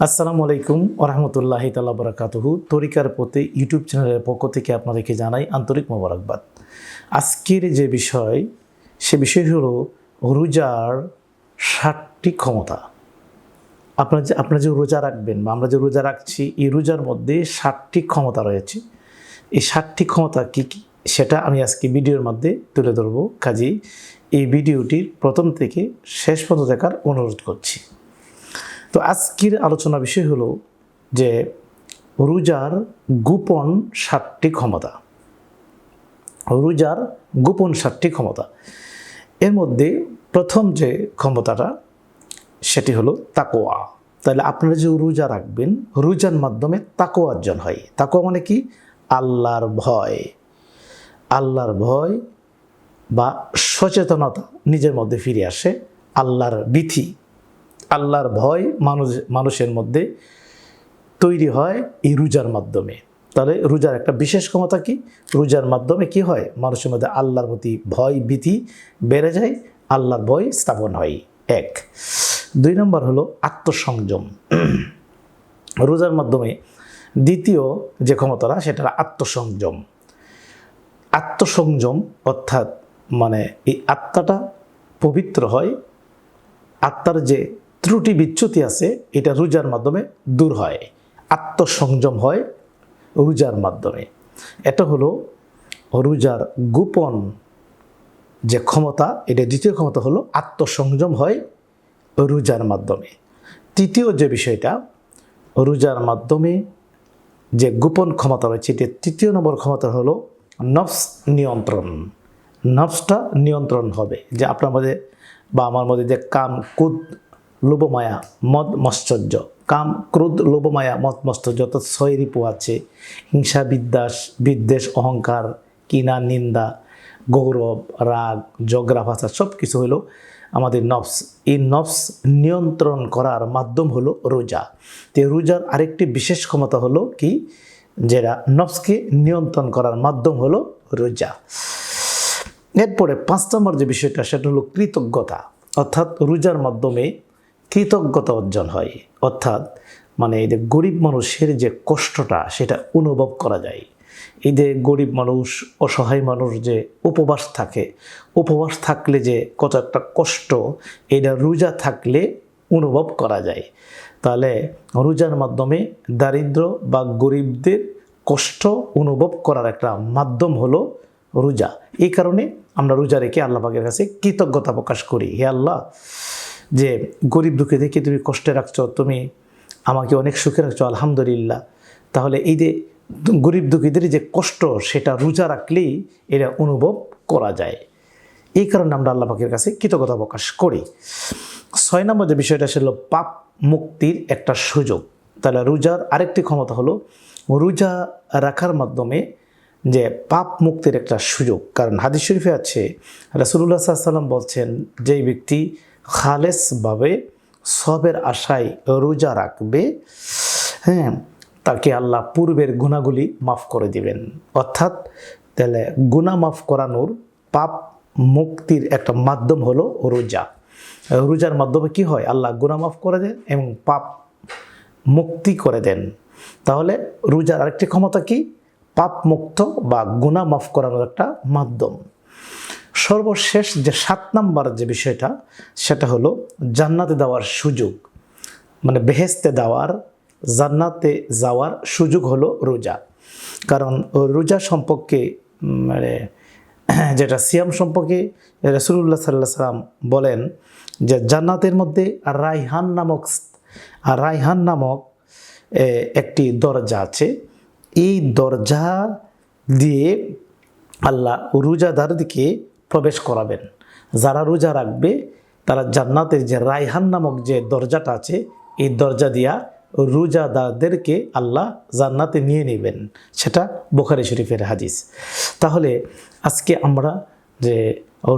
আসসালামু আলাইকুম ওরহামতুল্লাহি তাল্লা বরাকাতুহু। তরিকার প্রতি ইউটিউব চ্যানেলের পক্ষ থেকে আপনাদেরকে জানাই আন্তরিক মোবারকবাদ। আজকের যে বিষয়, সে বিষয় হলো রোজার ষাটটি ক্ষমতা। আপনার যে, আপনারা যে রোজা রাখবেন বা আমরা যে রোজা রাখছি, এই রোজার মধ্যে ষাটটি ক্ষমতা রয়েছে। এই ষাটটি ক্ষমতা কী কী, সেটা আমি আজকে ভিডিওর মধ্যে তুলে ধরবো। কাজেই এই ভিডিওটির প্রথম থেকে শেষ পর্যন্ত দেখার অনুরোধ করছি। তো আজকের আলোচনা বিষয় হলো যে রোজার গোপন সাতটি ক্ষমতা। রোজার গোপন সাতটি ক্ষমতা। এর মধ্যে প্রথম যে ক্ষমতাটা, সেটি হলো তাকোয়া তাহলে আপনারা যে রোজা রাখবেন, রোজার মাধ্যমে তাকোয়া অর্জন হয়। তাকোয়া মানে কি? আল্লাহর ভয়। আল্লাহর ভয় বা সচেতনতা নিজের মধ্যে ফিরে আসে, আল্লাহর বিধি আল্লাহর ভয় মানুষ, মানুষের মধ্যে তৈরি হয় এই রোজার মাধ্যমে। তাহলে রোজার একটা বিশেষ ক্ষমতা কি? রোজার মাধ্যমে কি হয়? মানুষের মধ্যে আল্লাহর প্রতি ভয় ভীতি বেড়ে যায়, আল্লাহর ভয় স্থাপন হয়। এক। দুই নম্বর হলো আত্মসংযম। রোজার মাধ্যমে দ্বিতীয় যে ক্ষমতাটা, সেটা আত্মসংযম। আত্মসংযম অর্থাৎ মানে এই আত্মাটা পবিত্র হয়, আত্মার যে ত্রুটি বিচ্যুতি আছে, এটা রোজার মাধ্যমে দূর হয়, আত্মসংযম হয় রোজার মাধ্যমে। এটা হলো রোজার গোপন যে ক্ষমতা, এটা দ্বিতীয় ক্ষমতা হলো আত্মসংযম হয় রোজার মাধ্যমে। তৃতীয় যে বিষয়টা, রোজার মাধ্যমে যে গোপন ক্ষমতা রয়েছে, এটি তৃতীয় নম্বর ক্ষমতা হলো নফস নিয়ন্ত্রণ। নফসটা নিয়ন্ত্রণ হবে, যে আপনার মধ্যে বা আমার মধ্যে যে কাম, কুদ লোভমায়া মদ মশ্চর্য কাম, ক্রোধ লোভমায়া মদ মশ্চর্য অর্থাৎ ছয় রিপু আছে হিংসা, বিদ্বাস, বিদ্বেষ, অহংকার কিনা নিন্দা, গৌরব, রাগ জগরা ভাষা সব কিছু হলো আমাদের নফস। এই নফস নিয়ন্ত্রণ করার মাধ্যম হলো রোজা। তো রোজার আরেকটি বিশেষ ক্ষমতা হলো কি? যেটা নফসকে নিয়ন্ত্রণ করার মাধ্যম হলো রোজা। এরপরে পাঁচ নম্বর যে বিষয়টা, সেটা হলো কৃতজ্ঞতা। অর্থাৎ রোজার মাধ্যমে কৃতজ্ঞতা অর্জন হয়। অর্থাৎ মানে এই যে গরিব মানুষের যে কষ্টটা, সেটা অনুভব করা যায়। এই যে গরিব মানুষ, অসহায় মানুষ যে উপবাস থাকে, উপবাস থাকলে যে কত একটা কষ্ট, এটা রোজা থাকলে অনুভব করা যায়। তাহলে রোজার মাধ্যমে দারিদ্র বা গরিবদের কষ্ট অনুভব করার একটা মাধ্যম হলো রোজা। এই কারণে আমরা রোজা রেখে আল্লাহ পাকের কাছে কৃতজ্ঞতা প্রকাশ করি। হে আল্লাহ যে গরিব দুঃখে দেখে তুমি কষ্টে রাখছো, তুমি আমাকে অনেক সুখে রাখছো, আলহামদুলিল্লাহ। তাহলে এই যে গরিব দুঃখীদের যে কষ্ট, সেটা রোজা রাখলেই এটা অনুভব করা যায়। এই কারণে আমরা আল্লাহ পাকের কাছে কৃতজ্ঞতা প্রকাশ করি। ছয় নম্বর যে বিষয়টা ছিল পাপ মুক্তির একটা সুযোগ। তাহলে রোজার আরেকটি ক্ষমতা হলো রোজা রাখার মাধ্যমে যে পাপ মুক্তির একটা সুযোগ। কারণ হাদিস শরীফে আছে রাসুল্লাহ সাল্লাম বলছেন, যেই ব্যক্তি খালেসভাবে সবের আশায় রোজা রাখবে হ্যাঁ তাকে আল্লাহ পূর্বের গুণাগুলি মাফ করে দিবেন। অর্থাৎ তাহলে গুণা মাফ করানোর পাপ মুক্তির একটা মাধ্যম হলো রোজা। রোজার মাধ্যমে কি হয়? আল্লাহ গুণা মাফ করে দেন এবং পাপ মুক্তি করে দেন। তাহলে রোজার আরেকটি ক্ষমতা কি? পাপ মুক্ত বা গুণা মাফ করানোর একটা মাধ্যম। সর্বশেষ যে সাত নাম্বার যে বিষয়টা, সেটা হলো জান্নাতে দেওয়ার সুযোগ। মানে বেহেস্তে দেওয়ার, জান্নাতে যাওয়ার সুযোগ হলো রোজা। কারণ রোজা সম্পর্কে মানে যেটা সিয়াম সম্পর্কে রসুল্লাহ সাল্লাহ সাল্লাম বলেন যে জান্নাতের মধ্যে রাইহান নামক রাইহান নামক একটি দরজা আছে। এই দরজা দিয়ে আল্লাহ রোজাদারদিকে প্রবেশ করাবেন। যারা রোজা রাখবে, তারা জান্নাতের যে রায়হান নামক যে দরজাটা আছে, এই দরজা দিয়া রোজাদারদেরকে আল্লাহ জান্নাতে নিয়ে নেবেন। সেটা বোখারি শরীফের হাদিস। তাহলে আজকে আমরা যে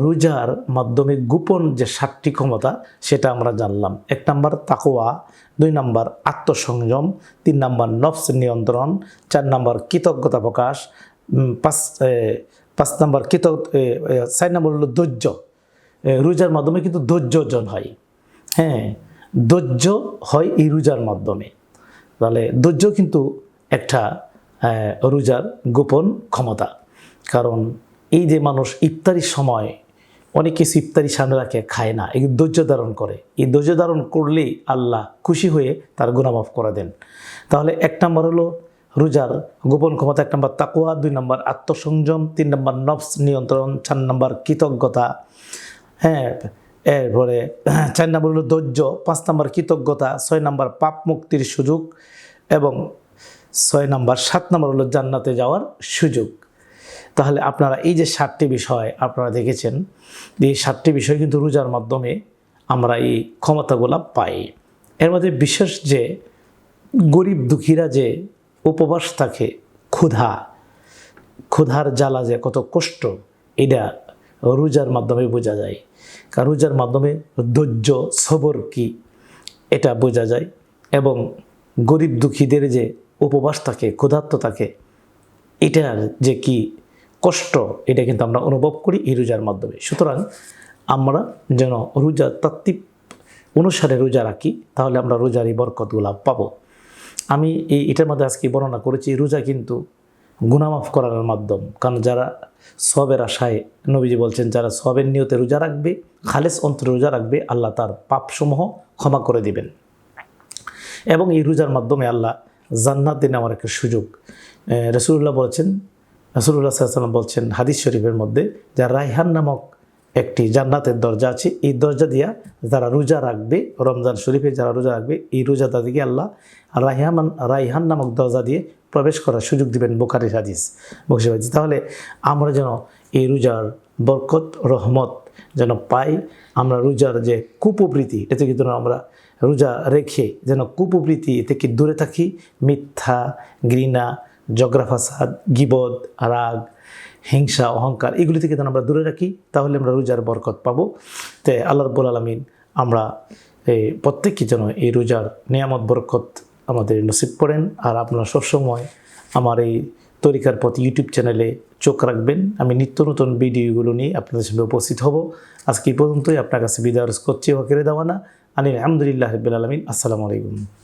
রোজার মাধ্যমে গোপন যে সাতটি ক্ষমতা, সেটা আমরা জানলাম। এক নাম্বার তাকোয়া দুই নাম্বার আত্মসংযম, তিন নাম্বার নফস নিয়ন্ত্রণ, চার নাম্বার কৃতজ্ঞতা প্রকাশ পাঁচ পাঁচ নাম্বার কৃত চার নাম্বার হলো ধৈর্য। রোজার মাধ্যমে কিন্তু ধৈর্য অর্জন হয়। হ্যাঁ ধৈর্য হয় এই রোজার মাধ্যমে। তাহলে ধৈর্য কিন্তু একটা রোজার গোপন ক্ষমতা। কারণ এই যে মানুষ ইফতারির সময় অনেক ইফতারি সামনে রাখে খায় না, এই ধৈর্য ধারণ করে। এই ধৈর্য ধারণ করলেই আল্লাহ খুশি হয়ে তার গুণামাফ করে দেন। তাহলে এক নম্বর হলো রোজার গোপন ক্ষমতা এক নম্বর তাকুয়া দুই নম্বর আত্মসংযম, তিন নম্বর নফস নিয়ন্ত্রণ, চার নম্বর কৃতজ্ঞতা। হ্যাঁ এরপরে চার নম্বর হলো ধৈর্য, পাঁচ নম্বর কৃতজ্ঞতা, ছয় নম্বর পাপ মুক্তির সুযোগ এবং ছয় নম্বর সাত নম্বর হলো জান্নাতে যাওয়ার সুযোগ। তাহলে আপনারা এই যে সাতটি বিষয় আপনারা দেখেছেন, এই সাতটি বিষয় কিন্তু রোজার মাধ্যমে আমরা এই ক্ষমতাগুলো পাই। এর মধ্যে বিশেষ যে গরিব দুঃখীরা যে উপবাস থাকে, ক্ষুধা। ক্ষুধার জ্বালা যে কত কষ্ট, এটা রোজার মাধ্যমে বোঝা যায়। কারণ রোজার মাধ্যমে ধৈর্য, সবর কি, এটা বোঝা যায়। এবং গরিব দুঃখীদের যে উপবাস থাকে, ক্ষুধার্ত থাকে, এটার যে কি কষ্ট, এটা কিন্তু আমরা অনুভব করি এই রোজার মাধ্যমে। সুতরাং আমরা যেন রোজার তাত্ত্বিক অনুসারে রোজা রাখি, তাহলে আমরা রোজার এই বরকতগুলা পাবো। আমি এই এটার মধ্যে আজকে বর্ণনা করেছি, রোজা কিন্তু গুনামাফ করার মাধ্যম। কারণ যারা সবের আশায় নবীজি বলছেন, যারা সবের নিয়তে রোজা রাখবে, খালেস অন্তরে রোজা রাখবে, আল্লাহ তার পাপসমূহ ক্ষমা করে দিবেন। এবং এই রোজার মাধ্যমে আল্লাহ জান্নাত দিন আমার একটা সুযোগ। রসুল্লাহ বলছেন রসুল্লাহ সাল্লাম বলছেন হাদিস শরীফের মধ্যে, যা রায়হান নামক একটি জান্নাতের দরজা আছে। এই দরজা দিয়া যারা রোজা রাখবে, রমজান শরীফে যারা রোজা রাখবে, এই রোজা তাদেরকে আল্লাহ রাইহান রাইহান নামক দরজা দিয়ে প্রবেশ করার সুযোগ দিবেন বোকারি হাদিস। বসে হাদিস। তাহলে আমরা যেন এই রোজার বরকত, রহমত যেন পাই, আমরা রোজার যে কুপ্রবৃত্তি, এতে কিন্তু আমরা রোজা রেখে যেন কুপ্রবৃত্তি থেকে দূরে থাকি। মিথ্যা, ঘৃণা জগরা ফাসাদ, গিবদ, রাগ হিংসা, অহংকার, এগুলি থেকে যেন আমরা দূরে রাখি, তাহলে আমরা রোজার বরকত পাবো। তো আল্লাহ রব্বুল আলমিন আমরা এই প্রত্যেককে যেন এই রোজার নিয়ামত, বরকত আমাদের নসিব করেন। আর আপনারা সবসময় আমার এই তরিকার প্রতি ইউটিউব চ্যানেলে চোখ রাখবেন। আমি নিত্য নতুন ভিডিওগুলো নিয়ে আপনাদের সামনে উপস্থিত হব। আজকে এই পর্যন্তই। আপনার কাছে বিদায় করছি। ওয়াকেরে দেওয়ানা। আনিল আলহামদুলিল্লাহ রবিল আলমিন। আসসালামু আলাইকুম।